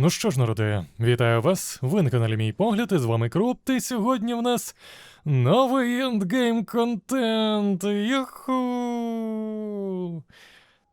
Ну що ж, народи, вітаю вас. Ви на каналі Мій Погляд, і з вами Кроп, і сьогодні в нас новий ендгейм контент. Юху!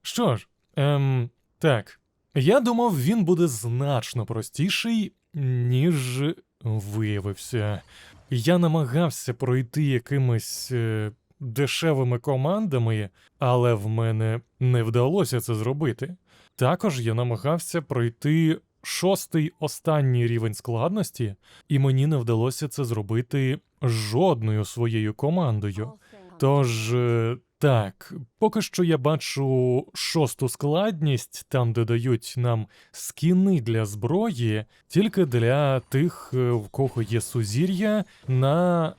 Що ж, ем, так. Я думав, він буде значно простіший, ніж виявився. Я намагався пройти якимись е, дешевими командами, але в мене не вдалося це зробити. Також я намагався пройти шостий останній рівень складності, і мені не вдалося це зробити жодною своєю командою. Тож, е, так, поки що я бачу шосту складність, там де дають нам скіни для зброї, тільки для тих, е, в кого є сузір'я на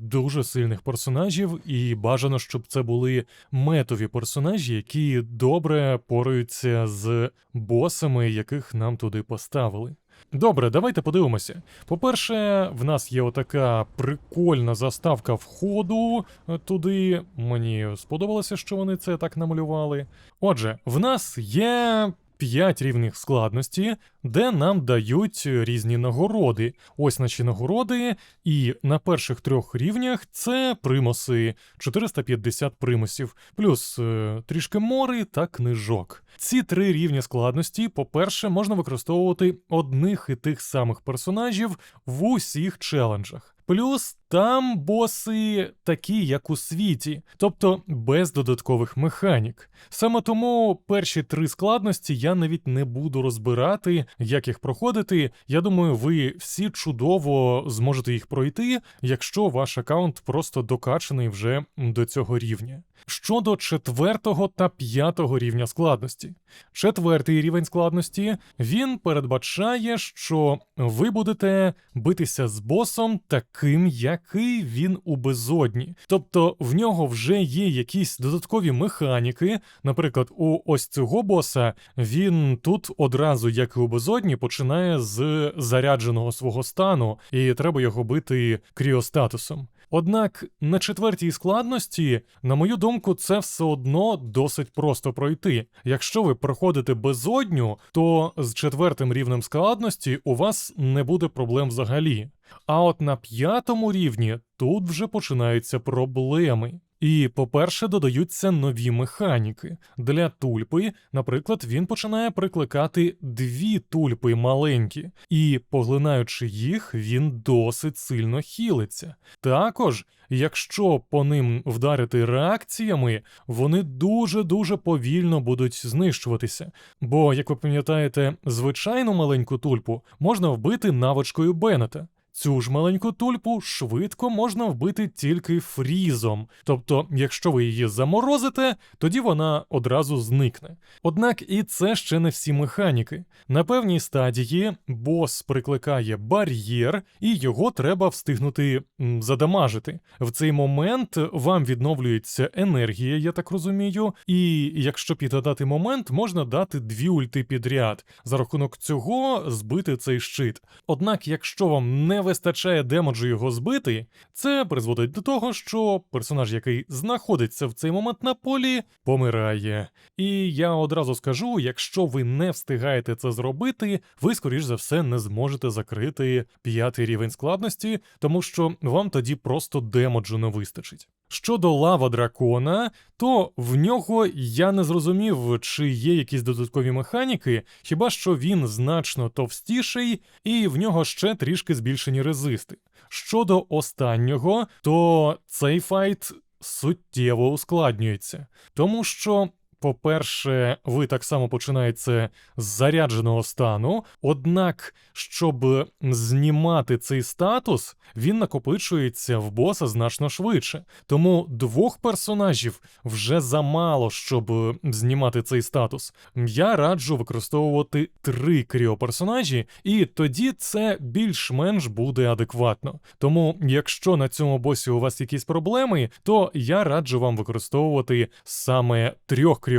дуже сильних персонажів, і бажано, щоб це були метові персонажі, які добре пораються з босами, яких нам туди поставили. Добре, давайте подивимося. По-перше, в нас є отака прикольна заставка входу е, туди. Мені сподобалося, що вони це так намалювали. Отже, в нас є. П'ять рівних складності, де нам дають різні нагороди. Ось наші нагороди, і на перших трьох рівнях це примуси 450 примусів, плюс е, трішки мори та книжок. Ці три рівні складності, по-перше, можна використовувати одних і тих самих персонажів в усіх челенджах. Плюс там боси такі, як у світі, тобто без додаткових механік. Саме тому перші три складності я навіть не буду розбирати, як їх проходити. Я думаю, ви всі чудово зможете їх пройти, якщо ваш аккаунт просто докачаний вже до цього рівня. Щодо четвертого та п'ятого рівня складності, четвертий рівень складності він передбачає, що ви будете битися з босом таким, який він у безодні. Тобто в нього вже є якісь додаткові механіки. Наприклад, у ось цього боса він тут одразу, як і у безодні, починає з зарядженого свого стану, і треба його бити кріостатусом. Однак на четвертій складності, на мою думку, це все одно досить просто пройти. Якщо ви проходите безодню, то з четвертим рівнем складності у вас не буде проблем взагалі. А от на п'ятому рівні тут вже починаються проблеми. І, по-перше, додаються нові механіки. Для тульпи, наприклад, він починає прикликати дві тульпи маленькі, і, поглинаючи їх, він досить сильно хілиться. Також, якщо по ним вдарити реакціями, вони дуже-дуже повільно будуть знищуватися. Бо, як ви пам'ятаєте, звичайну маленьку тульпу можна вбити навичкою Беннета. Цю ж маленьку тульпу швидко можна вбити тільки фрізом. Тобто, якщо ви її заморозите, тоді вона одразу зникне. Однак і це ще не всі механіки. На певній стадії бос прикликає бар'єр, і його треба встигнути задамажити. В цей момент вам відновлюється енергія, я так розумію, і якщо підгадати момент, можна дати дві ульти підряд. За рахунок цього збити цей щит. Однак, якщо вам не вистачає демоджу його збити, це призводить до того, що персонаж, який знаходиться в цей момент на полі, помирає. І я одразу скажу: якщо ви не встигаєте це зробити, ви, скоріш за все, не зможете закрити п'ятий рівень складності, тому що вам тоді просто демоджу не вистачить. Щодо лава дракона, то в нього я не зрозумів, чи є якісь додаткові механіки, хіба що він значно товстіший, і в нього ще трішки збільшені резисти. Щодо останнього, то цей файт суттєво ускладнюється, тому що. По-перше, ви так само починаєте з зарядженого стану, однак, щоб знімати цей статус, він накопичується в боса значно швидше. Тому двох персонажів вже замало, щоб знімати цей статус. Я раджу використовувати три кріоперсонажі, і тоді це більш-менш буде адекватно. Тому, якщо на цьому босі у вас якісь проблеми, то я раджу вам використовувати саме трьох кріоперсонажів,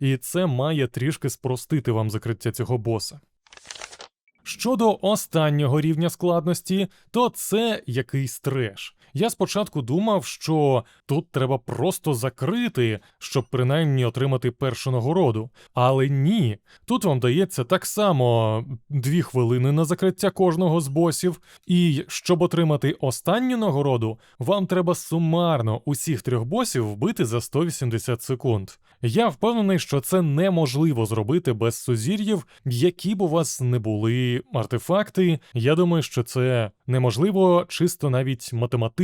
і це має трішки спростити вам закриття цього боса. Щодо останнього рівня складності, то це якийсь треш. Я спочатку думав, що тут треба просто закрити, щоб принаймні отримати першу нагороду. Але ні, тут вам дається так само дві хвилини на закриття кожного з босів, і щоб отримати останню нагороду, вам треба сумарно усіх трьох босів вбити за 180 секунд. Я впевнений, що це неможливо зробити без сузір'їв, які б у вас не були артефакти. Я думаю, що це неможливо чисто навіть математично,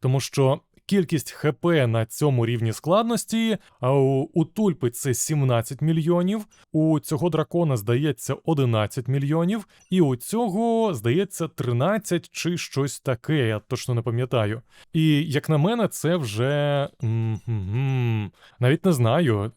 тому що. Кількість ХП на цьому рівні складності, а у, у тульпи це 17 мільйонів, у цього дракона здається 11 мільйонів, і у цього здається 13 чи щось таке, я точно не пам'ятаю. І як на мене, це вже м-м-м, навіть не знаю.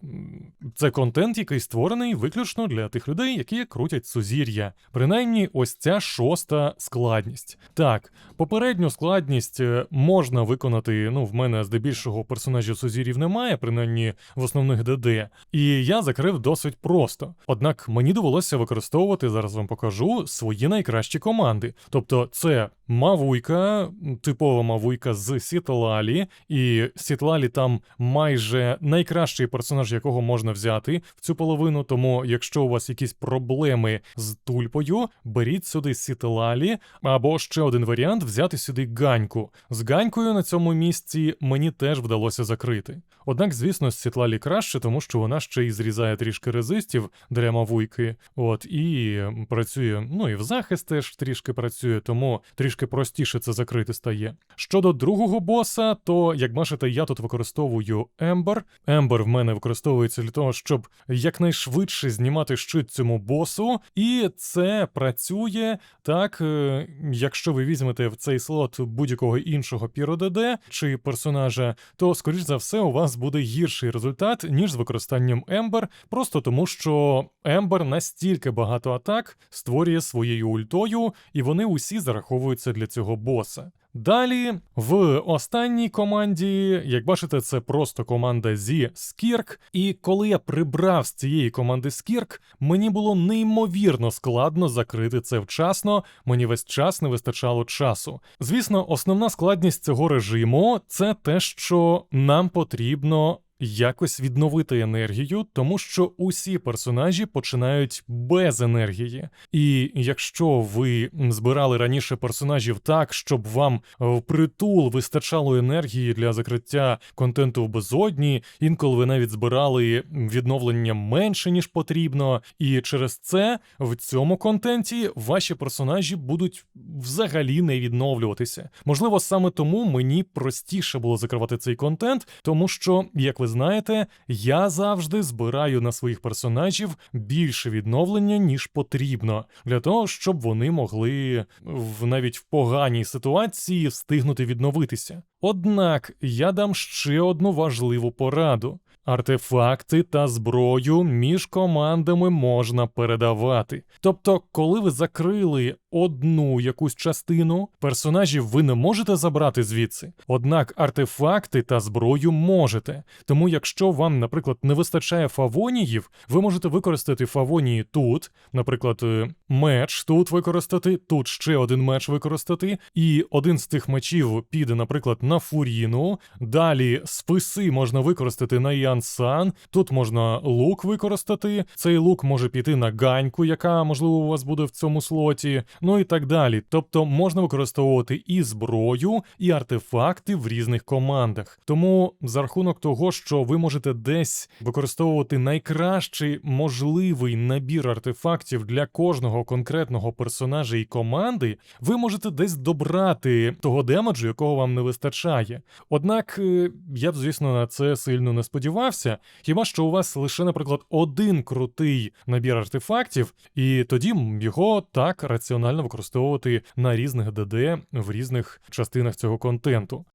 Це контент, який створений виключно для тих людей, які крутять сузір'я. Принаймні, ось ця шоста складність. Так, попередню складність е, можна виконати. Ну, в мене здебільшого персонажів сузірів немає, принаймні в основних ДД. І я закрив досить просто. Однак мені довелося використовувати, зараз вам покажу, свої найкращі команди. Тобто, це Мавуйка, типова мавуйка з Сітлалі, і Сітлалі там майже найкращий персонаж, якого можна взяти в цю половину. Тому, якщо у вас якісь проблеми з тульпою, беріть сюди Сітлалі, або ще один варіант взяти сюди ганьку. З ганькою на цьому місці мені теж вдалося закрити. Однак, звісно, з Сітлалі краще, тому що вона ще й зрізає трішки резистів для мавуйки. От і працює, ну і в захист теж трішки працює, тому трішки простіше це закрити стає. Щодо другого боса, то як бачите, я тут використовую Ембер. Ембер в мене використовується для того, щоб якнайшвидше знімати щит цьому босу, і це працює так, е, якщо ви візьмете в цей слот будь-якого іншого піродд чи персонажа, то скоріш за все у вас буде гірший результат, ніж з використанням Ембер, просто тому що Ембер настільки багато атак створює своєю ультою, і вони усі зараховуються для цього боса. Далі, в останній команді, як бачите, це просто команда зі Скірк. І коли я прибрав з цієї команди Скірк, мені було неймовірно складно закрити це вчасно, мені весь час не вистачало часу. Звісно, основна складність цього режиму це те, що нам потрібно якось відновити енергію, тому що усі персонажі починають без енергії. І якщо ви збирали раніше персонажів так, щоб вам впритул вистачало енергії для закриття контенту в безодні, інколи ви навіть збирали відновлення менше ніж потрібно, і через це в цьому контенті ваші персонажі будуть взагалі не відновлюватися. Можливо, саме тому мені простіше було закривати цей контент, тому що, як ви знаєте, я завжди збираю на своїх персонажів більше відновлення, ніж потрібно, для того, щоб вони могли в навіть в поганій ситуації встигнути відновитися. Однак я дам ще одну важливу пораду. Артефакти та зброю між командами можна передавати. Тобто, коли ви закрили одну якусь частину, персонажів ви не можете забрати звідси. Однак артефакти та зброю можете. Тому, якщо вам, наприклад, не вистачає фавоніїв, ви можете використати фавонії тут, наприклад, е, меч тут використати, тут ще один меч використати, і один з тих мечів піде, наприклад, на фуріну. Далі списи можна використати на Янсан. Тут можна лук використати. Цей лук може піти на ганьку, яка можливо у вас буде в цьому слоті ну і так далі. Тобто можна використовувати і зброю, і артефакти в різних командах. Тому за рахунок того, що ви можете десь використовувати найкращий можливий набір артефактів для кожного конкретного персонажа і команди, ви можете десь добрати того демеджу, якого вам не вистачає. Однак е, я б, звісно, на це сильно не сподівався. Хіба що у вас лише, наприклад, один крутий набір артефактів, і тоді його так раціонально використовувати на різних ДД в різних частинах цього контенту.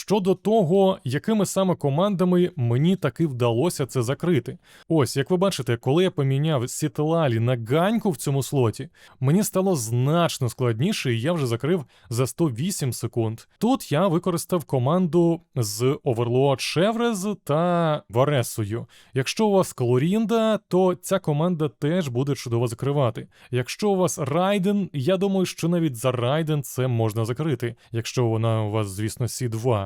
Щодо того, якими саме командами мені таки вдалося це закрити. Ось, як ви бачите, коли я поміняв Сітлалі на ганьку в цьому слоті, мені стало значно складніше, і я вже закрив за 108 секунд. Тут я використав команду з Overlord Chevres та Варесою. Якщо у вас Колорінда, то ця команда теж буде чудово закривати. Якщо у вас Райден, я думаю, що навіть за Райден це можна закрити, якщо вона у вас, звісно,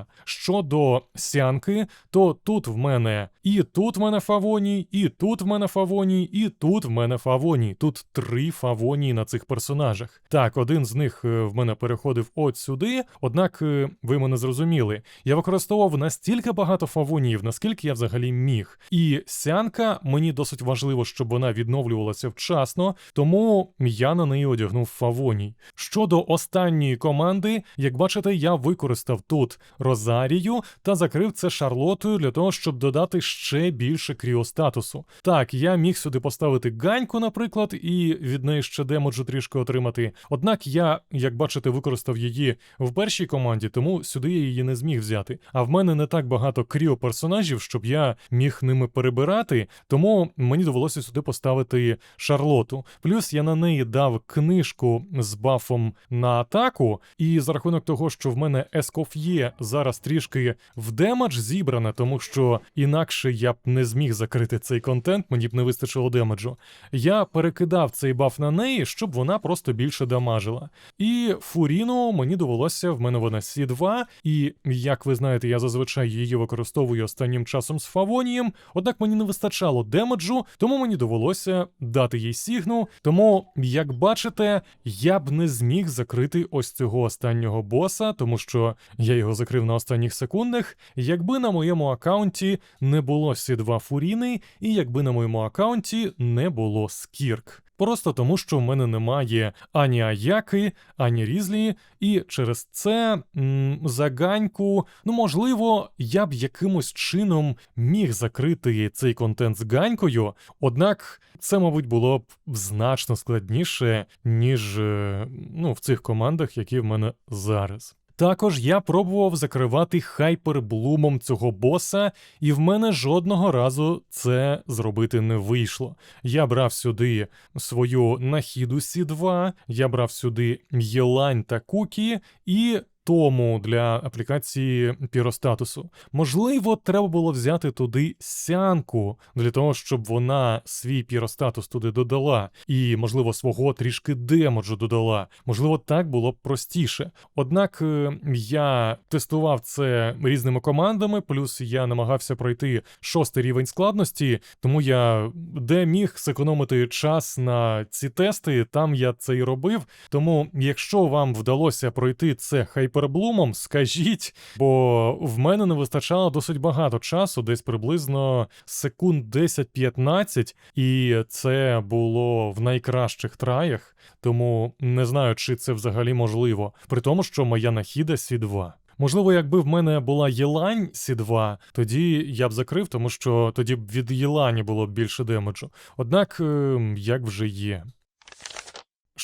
Сі2. Щодо сянки, то тут в мене і тут в мене фавоній, і тут в мене фавоній, і тут в мене фавоній. Тут три фавонії на цих персонажах. Так, один з них е, в мене переходив от сюди, однак е, ви мене зрозуміли. Я використовував настільки багато фавоніїв, наскільки я взагалі міг. І сянка мені досить важливо, щоб вона відновлювалася вчасно, тому я на неї одягнув фавоній. Щодо останньої команди, як бачите, я використав тут Розарію та закрив це Шарлотою для того, щоб додати ще більше кріостатусу. Так, я міг сюди поставити ганьку, наприклад, і від неї ще демоджу трішки отримати. Однак я, як бачите, використав її в першій команді, тому сюди я її не зміг взяти. А в мене не так багато кріо персонажів, щоб я міг ними перебирати, тому мені довелося сюди поставити Шарлоту. Плюс я на неї дав книжку з бафом на атаку, і за рахунок того, що в мене Ескоф'є зараз трішки в демедж зібране, тому що інакше я б не зміг закрити цей контент, мені б не вистачило демеджу. Я перекидав цей баф на неї, щоб вона просто більше дамажила. І Фуріну мені довелося, в мене вона Сі2, і як ви знаєте, я зазвичай її використовую останнім часом з Фавонієм, однак мені не вистачало демеджу, тому мені довелося дати їй сігну. Тому, як бачите, я б не зміг закрити ось цього останнього боса, тому що я його закрив на останніх секундах, якби на моєму аккаунті не було Сі2 Фуріни, і якби на моєму аккаунті не було Скірк. Просто тому, що в мене немає ані Аяки, ані Різлі, і через це м, за ганьку, ну можливо, я б якимось чином міг закрити цей контент з ганькою, однак це, мабуть, було б значно складніше, ніж е, ну, в цих командах, які в мене зараз. Також я пробував закривати хайперблумом цього боса, і в мене жодного разу це зробити не вийшло. Я брав сюди свою нахіду Сі2, я брав сюди Єлань та Кукі і. Тому для аплікації піростатусу. Можливо, треба було взяти туди сянку для того, щоб вона свій піростатус туди додала, і, можливо, свого трішки демоджу додала. Можливо, так було б простіше. Однак е, я тестував це різними командами, плюс я намагався пройти шостий рівень складності, тому я де міг зекономити час на ці тести, там я це і робив. Тому, якщо вам вдалося пройти це хайперблумом, скажіть, бо в мене не вистачало досить багато часу, десь приблизно секунд 10-15, і це було в найкращих траях, тому не знаю, чи це взагалі можливо. При тому, що моя нахіда Сі2. Можливо, якби в мене була Єлань Сі2, тоді я б закрив, тому що тоді б від Єлані було б більше демеджу. Однак, ем, як вже є.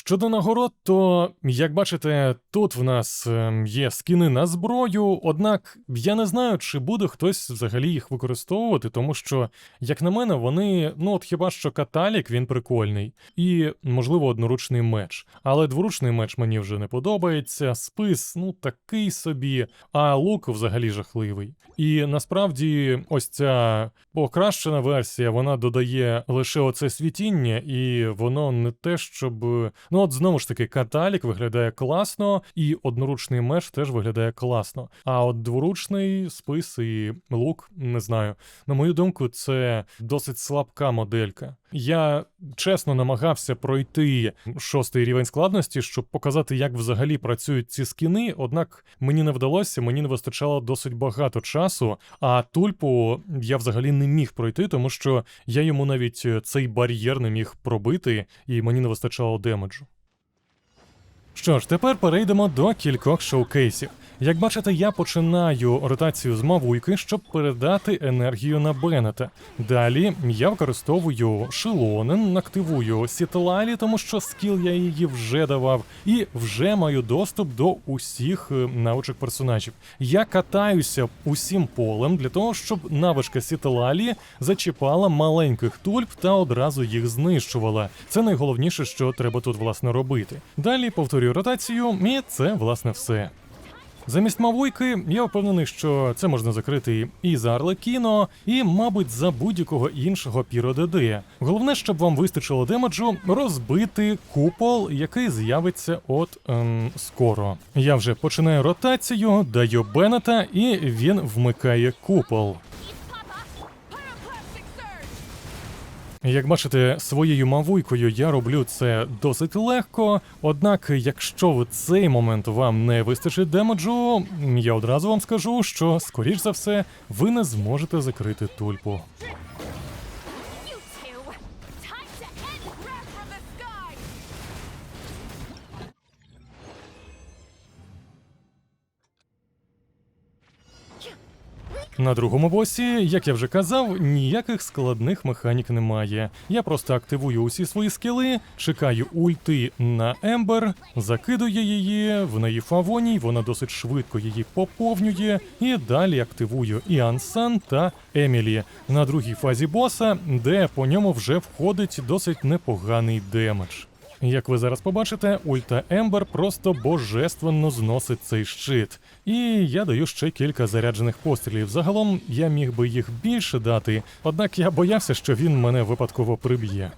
Щодо нагород, то, як бачите, тут в нас ем, є скіни на зброю, однак я не знаю, чи буде хтось взагалі їх використовувати, тому що, як на мене, вони, ну от хіба що каталік, він прикольний, і, можливо, одноручний меч. Але дворучний меч мені вже не подобається, спис, ну такий собі, а лук взагалі жахливий. І насправді, ось ця покращена версія, вона додає лише оце світіння, і воно не те, щоб. Ну, от знову ж таки, каталік виглядає класно, і одноручний меч теж виглядає класно. А от дворучний спис і лук, не знаю. На мою думку, це досить слабка моделька. Я чесно намагався пройти шостий рівень складності, щоб показати, як взагалі працюють ці скіни. Однак мені не вдалося, мені не вистачало досить багато часу. А тульпу я взагалі не міг пройти, тому що я йому навіть цей бар'єр не міг пробити, і мені не вистачало демеджу. Що ж, тепер перейдемо до кількох шоукейсів. Як бачите, я починаю ротацію з мавуйки, щоб передати енергію на Беннета. Далі я використовую Шилонен, активую Сітлалі, тому що скіл я її вже давав, і вже маю доступ до усіх е, навичок персонажів. Я катаюся усім полем для того, щоб навичка Сітлалі зачіпала маленьких тульп та одразу їх знищувала. Це найголовніше, що треба тут власне робити. Далі повторюю ротацію, і це власне все. Замість Мавойки, я впевнений, що це можна закрити і за Арлекіно, і, мабуть, за будь-якого іншого Піро ДД. Головне, щоб вам вистачило демеджу розбити купол, який з'явиться от ем, скоро. Я вже починаю ротацію, даю Беннета, і він вмикає купол. Як бачите, своєю мавуйкою я роблю це досить легко. Однак, якщо в цей момент вам не вистачить демеджу, я одразу вам скажу, що скоріш за все ви не зможете закрити тульпу. На другому босі, як я вже казав, ніяких складних механік немає. Я просто активую усі свої скіли, чекаю ульти на Ембер, закидую її, в неї фавоній, вона досить швидко її поповнює, і далі активую і Ансан та Емілі на другій фазі боса, де по ньому вже входить досить непоганий демедж. Як ви зараз побачите, ульта Ембер просто божественно зносить цей щит. І я даю ще кілька заряджених пострілів. Загалом я міг би їх більше дати, однак я боявся, що він мене випадково приб'є.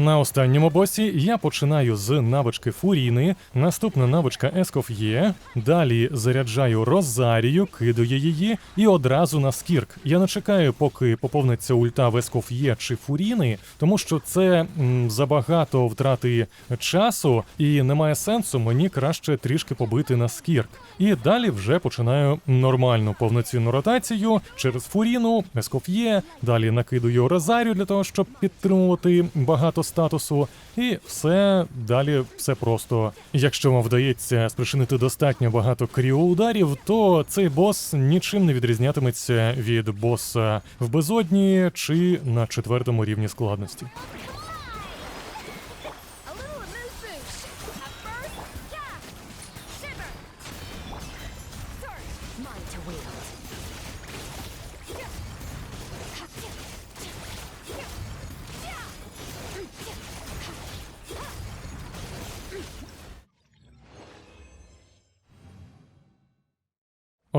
На останньому босі я починаю з навички Фуріни, наступна навичка Ескоф'є, далі заряджаю Розарію, кидаю її і одразу на скірк. Я не чекаю, поки поповниться ульта в Ескоф'є чи Фуріни, тому що це м, забагато втрати часу і немає сенсу мені краще трішки побити на скірк. І далі вже починаю нормальну повноцінну ротацію через Фуріну, Ескоф'є, далі накидую Розарію для того, щоб підтримувати багато статусу, і все далі все просто. Якщо вам вдається спричинити достатньо багато кріоударів, то цей бос нічим не відрізнятиметься від боса в безодні чи на четвертому рівні складності.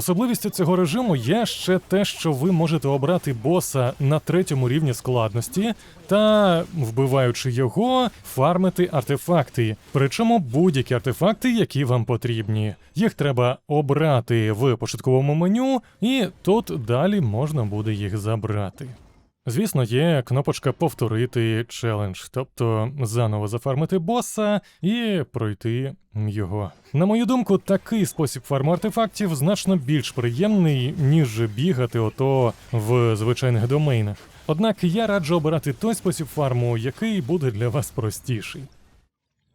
Особливістю цього режиму є ще те, що ви можете обрати боса на третьому рівні складності та, вбиваючи його, фармити артефакти. Причому будь-які артефакти, які вам потрібні. Їх треба обрати в початковому меню, і тут далі можна буде їх забрати. Звісно, є кнопочка повторити челендж, тобто заново зафармити боса і пройти його. На мою думку, такий спосіб фарму артефактів значно більш приємний, ніж бігати ото в звичайних домейнах. Однак я раджу обирати той спосіб фарму, який буде для вас простіший.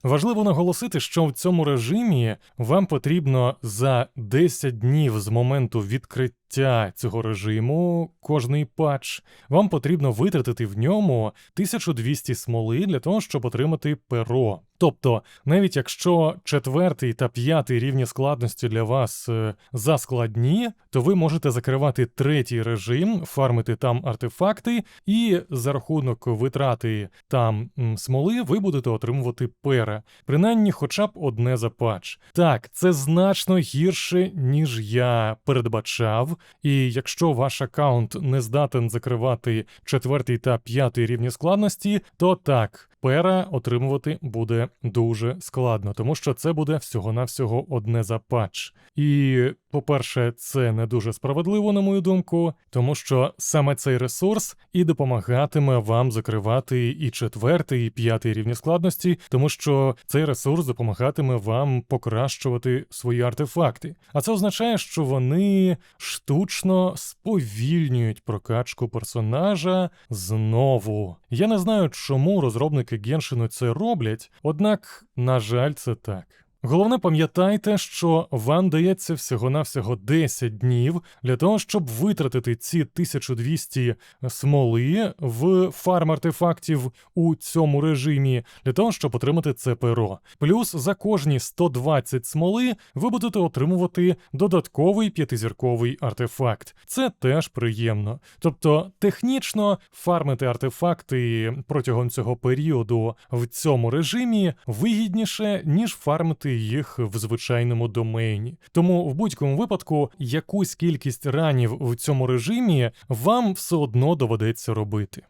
Важливо наголосити, що в цьому режимі вам потрібно за 10 днів з моменту відкриття життя цього режиму, кожний патч, вам потрібно витратити в ньому 1200 смоли для того, щоб отримати перо. Тобто, навіть якщо четвертий та п'ятий рівні складності для вас е, заскладні, то ви можете закривати третій режим, фармити там артефакти, і за рахунок витрати там смоли ви будете отримувати пера. Принаймні, хоча б одне за патч. Так, це значно гірше, ніж я передбачав. І якщо ваш аккаунт не здатен закривати четвертий та п'ятий рівні складності, то так. Пера отримувати буде дуже складно, тому що це буде всього-навсього одне за патч. І, по-перше, це не дуже справедливо, на мою думку, тому що саме цей ресурс і допомагатиме вам закривати і четвертий, і п'ятий рівні складності, тому що цей ресурс допомагатиме вам покращувати свої артефакти. А це означає, що вони штучно сповільнюють прокачку персонажа знову. Я не знаю, чому розробники Геншину це роблять, однак, на жаль, це так. Головне, пам'ятайте, що вам дається всього-навсього 10 днів для того, щоб витратити ці 1200 смоли в фарм артефактів у цьому режимі, для того, щоб отримати це перо. Плюс за кожні 120 смоли ви будете отримувати додатковий п'ятизірковий артефакт. Це теж приємно. Тобто, технічно фармити артефакти протягом цього періоду в цьому режимі вигідніше, ніж фармити їх в звичайному домені. Тому в будь-якому випадку якусь кількість ранів в цьому режимі вам все одно доведеться робити.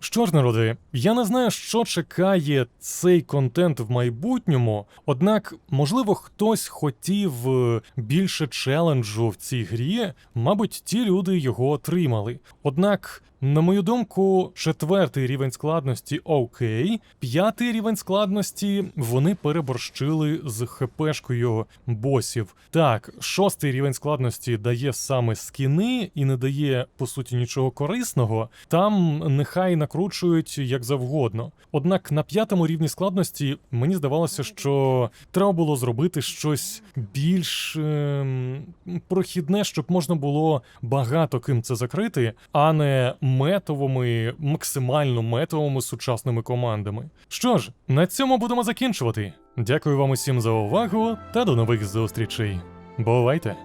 Що ж, народи, я не знаю, що чекає цей контент в майбутньому, однак, можливо, хтось хотів е, більше челенджу в цій грі, мабуть, ті люди його отримали. Однак, на мою думку, четвертий рівень складності окей, п'ятий рівень складності вони переборщили з хпшкою босів. Так, шостий рівень складності дає саме скіни і не дає по суті нічого корисного. Там нехай накручують як завгодно. Однак на п'ятому рівні складності мені здавалося, що треба було зробити щось більш ем, прохідне, щоб можна було багато ким це закрити, а не метовими, максимально метовими сучасними командами. Що ж, на цьому будемо закінчувати. Дякую вам усім за увагу та до нових зустрічей. Бувайте!